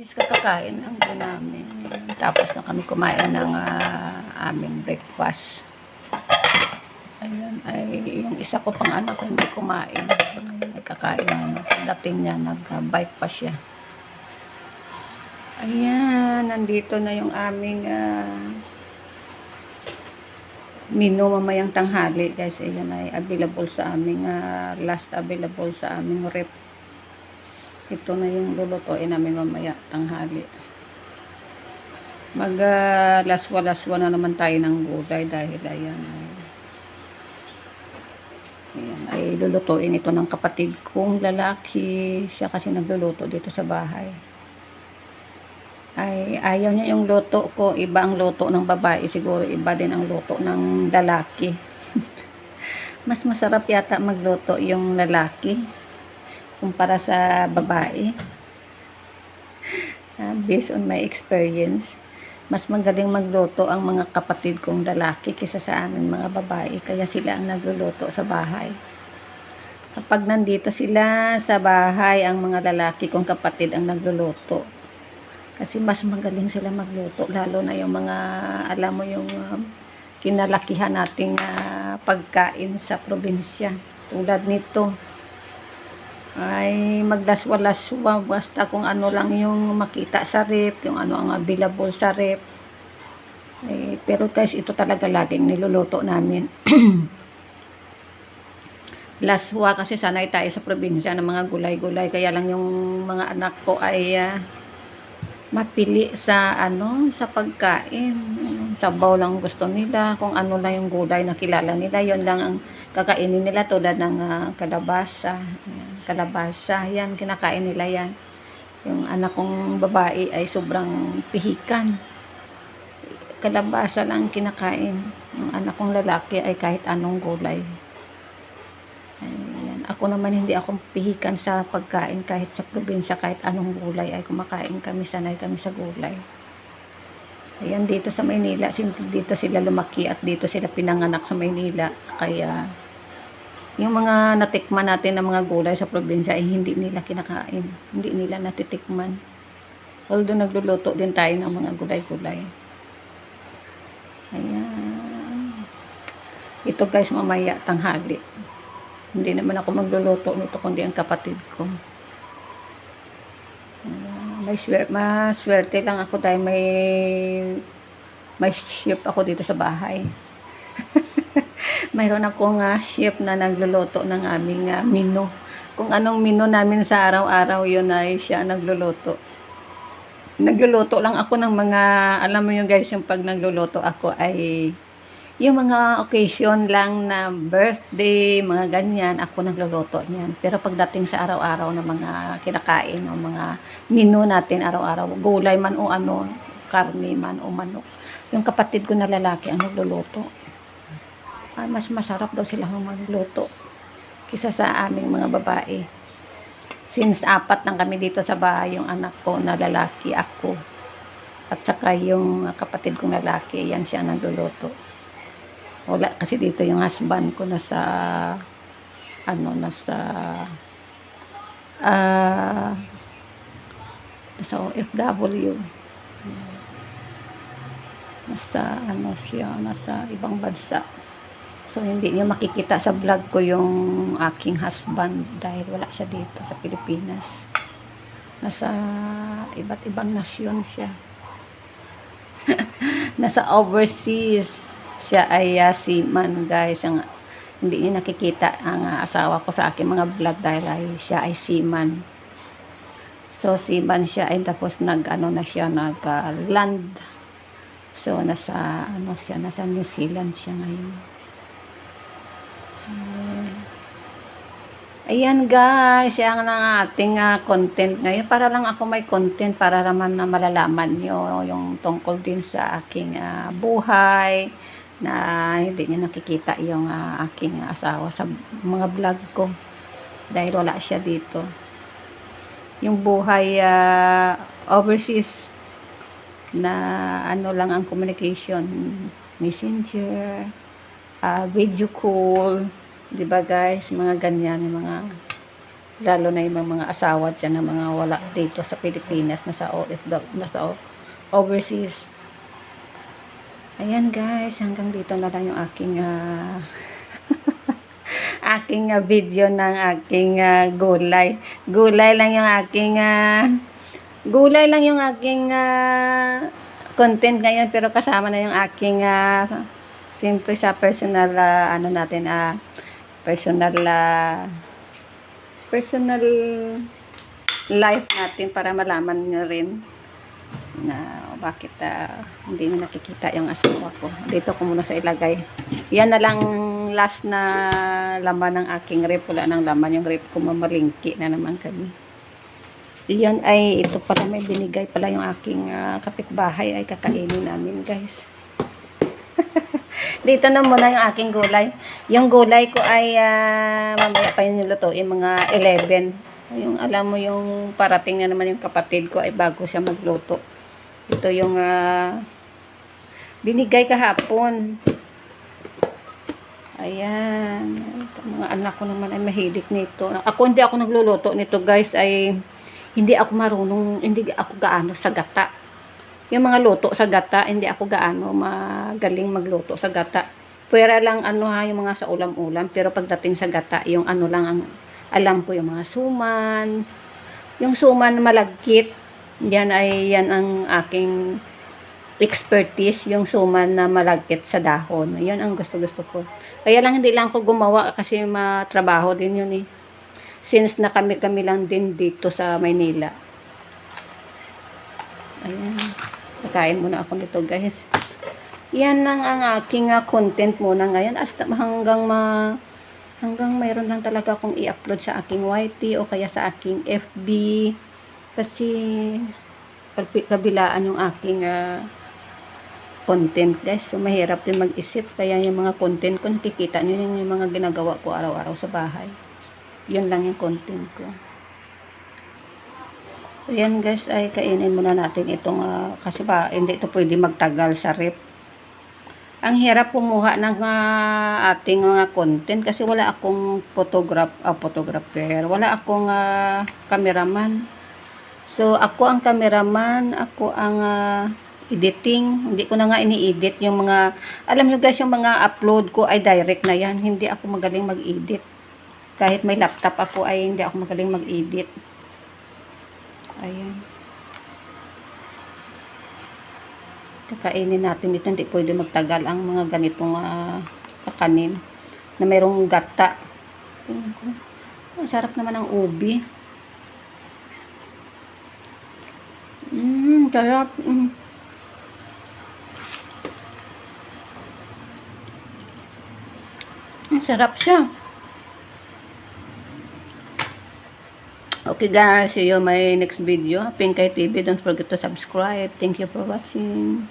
Is kakakain lang po namin. Tapos na kami kumain ng ah, aming breakfast. Ayan, ay yung isa ko pang anak hindi kumain. So, ngayon ay kakain na. Dating niya, nag-bike pa siya. Ayan, nandito na yung aming ah, menu mamayang tanghali guys. Ayan ay available sa aming ah, last available sa aming rep. Ito na yung lulutuin namin mamaya tanghali. Mag uh, laswa-laswa na naman tayo ng gulay dahil ayan ay, ayan, ay lulutuin ito ng kapatid kong lalaki. Siya kasi nagluluto dito sa bahay. Ay ayaw niya yung luto ko. Iba ang luto ng babae. Siguro iba din ang luto ng lalaki. Mas masarap yata magluto yung lalaki kumpara sa babae. Ah, based on my experience, mas magaling magluto ang mga kapatid kong lalaki kaysa sa amin mga babae. Kaya sila ang nagluluto sa bahay. Kapag nandito sila sa bahay, ang mga lalaki kong kapatid ang nagluluto. Kasi mas magaling sila magluto. Lalo na yung mga, alam mo yung um, kinalakihan nating ah, pagkain sa probinsya. Tulad nito, ay maglaswa-laswa basta kung ano lang yung makita sa rep, yung ano ang available sa rep. Eh, pero guys, ito talaga laging niluluto namin. Laswa kasi sanay tayo sa probinsya ng mga gulay-gulay. Kaya lang yung mga anak ko ay ah, mapili sa ano sa pagkain. Sabaw lang gusto nila. Kung ano lang yung gulay na kilala nila, yon lang ang kakainin nila tulad ng ah, kalabasa. Ayan, kalabasa, yan, kinakain nila yan. Yung anak kong babae ay sobrang pihikan. Kalabasa lang kinakain. Yung anak kong lalaki ay kahit anong gulay. Ayan. Ako naman hindi ako pihikan sa pagkain kahit sa probinsya, kahit anong gulay ay kumakain kami, sanay kami sa gulay. Ayan, dito sa Maynila, dito sila lumaki at dito sila pinanganak sa Maynila. Kaya, yung mga natikman natin ng mga gulay sa probinsya ay hindi nila kinakain. Hindi nila natitikman. Although nagluluto din tayo ng mga gulay-gulay. Ayan. Ito guys, mamaya tanghali. Hindi naman ako magluluto nito kundi ang kapatid ko. May swerte, maswerte lang ako dahil may may chef ako dito sa bahay. Mayroon akong uh, chef na nagluluto ng aming ah, menu. Kung anong menu namin sa araw-araw, yun ay siya nagluluto. Nagluluto lang ako ng mga, alam mo yung guys, yung pag nagluluto ako ay yung mga occasion lang na birthday, mga ganyan, ako nagluluto niyan. Pero pagdating sa araw-araw na mga kinakain o mga menu natin araw-araw, gulay man o ano, karne man o manok, yung kapatid ko na lalaki ang nagluluto. Ay, mas masarap daw sila ang magluto kisa sa aming mga babae. Since apat lang kami dito sa bahay, yung anak ko na lalaki, ako, at saka yung kapatid kong lalaki, yan siya nagluluto. Wala kasi dito yung husband ko nasa ano nasa ah nasa OFW. Nasa ano siya, nasa ibang bansa. So hindi niyo makikita sa vlog ko yung aking husband dahil wala siya dito sa Pilipinas. Nasa iba't ibang nasyon siya. nasa overseas siya ay uh, seaman guys ang hindi niya nakikita ang ah, asawa ko sa aking mga vlog dahil ay siya ay seaman so seaman siya ay tapos nag ano na siya nag ah, land. So nasa ano siya nasa New Zealand siya ngayon. Ayan guys, yan ang ating ah, content ngayon. Para lang ako may content para naman na malalaman nyo yung tungkol din sa aking ah, buhay na hindi niya nakikita yung ah, aking asawa sa mga vlog ko. Dahil wala siya dito. Yung buhay ah, overseas na ano lang ang communication, messenger, ah, video call, 'di ba guys, mga ganyan, yung mga lalo na yung mga, asawa dyan na mga wala dito sa Pilipinas nasa OFW nasa overseas ayan guys hanggang dito na lang yung aking ah, aking ah, video ng aking ah, gulay. Gulay lang yung aking ah, gulay lang yung aking ah, content ngayon pero kasama na yung aking ah, siyempre sa personal ah, ano natin ah personal ah, personal life natin para malaman nyo rin na bakit ah, hindi na nakikita yung asawa ko. Dito ko muna sa ilagay. Yan na lang last na laman ng aking rep. Wala nang laman yung rep ko. Mamalingki na naman kami. Yan ay, ito pala may binigay pala yung aking ah, kapitbahay ay kakainin namin guys. Dito na muna yung aking gulay. Yung gulay ko ay ah, mamaya pa yun lutuin mga 11. Yung alam mo yung parating na naman yung kapatid ko ay bago siya magluto. Ito yung ah, binigay kahapon. Ayan. Ito, mga anak ko naman ay mahilig nito. Ako hindi ako nagluluto nito guys ay hindi ako marunong, hindi ako gaano sa gata. Yung mga luto sa gata, hindi ako gaano magaling magluto sa gata. Pwera lang ano ha, yung mga sa ulam-ulam. Pero pagdating sa gata, yung ano lang ang alam ko yung mga suman. Yung suman malagkit, yan ay yan ang aking expertise, yung suman na malagkit sa dahon. Yan ang gusto-gusto ko. Kaya lang hindi lang ako gumawa kasi matrabaho din yun eh. Since na kami-kami lang din dito sa Maynila. Ayan. Nakain muna ako nito guys. Yan lang ang aking ah, content muna ngayon. Hasta hanggang ma hanggang mayroon lang talaga akong i-upload sa aking YT o kaya sa aking FB. Kasi kabilaan yung aking ah, content guys. So mahirap din mag-isip. Kaya yung mga content ko nakikita nyo yun yung mga ginagawa ko araw-araw sa bahay. Yun lang yung content ko. Yan guys ay kainin muna natin itong ah, kasi ba hindi ito pwede magtagal sa rep. Ang hirap kumuha ng ah, ating mga content kasi wala akong photograph, ah, photographer, wala akong ah, cameraman. So ako ang cameraman, ako ang ah, editing. Hindi ko na nga ini-edit yung mga alam nyo guys yung mga upload ko ay direct na yan. Hindi ako magaling mag-edit. Kahit may laptop ako ay hindi ako magaling mag-edit. Ayan. Kakainin natin ito. Hindi pwede magtagal ang mga ganitong ah, kakanin na mayroong gata. Ang sarap naman ng ubi. Sarap. Mm. Ang sarap siya. Okay guys, see you my next video. Pinkay TV. Don't forget to subscribe. Thank you for watching.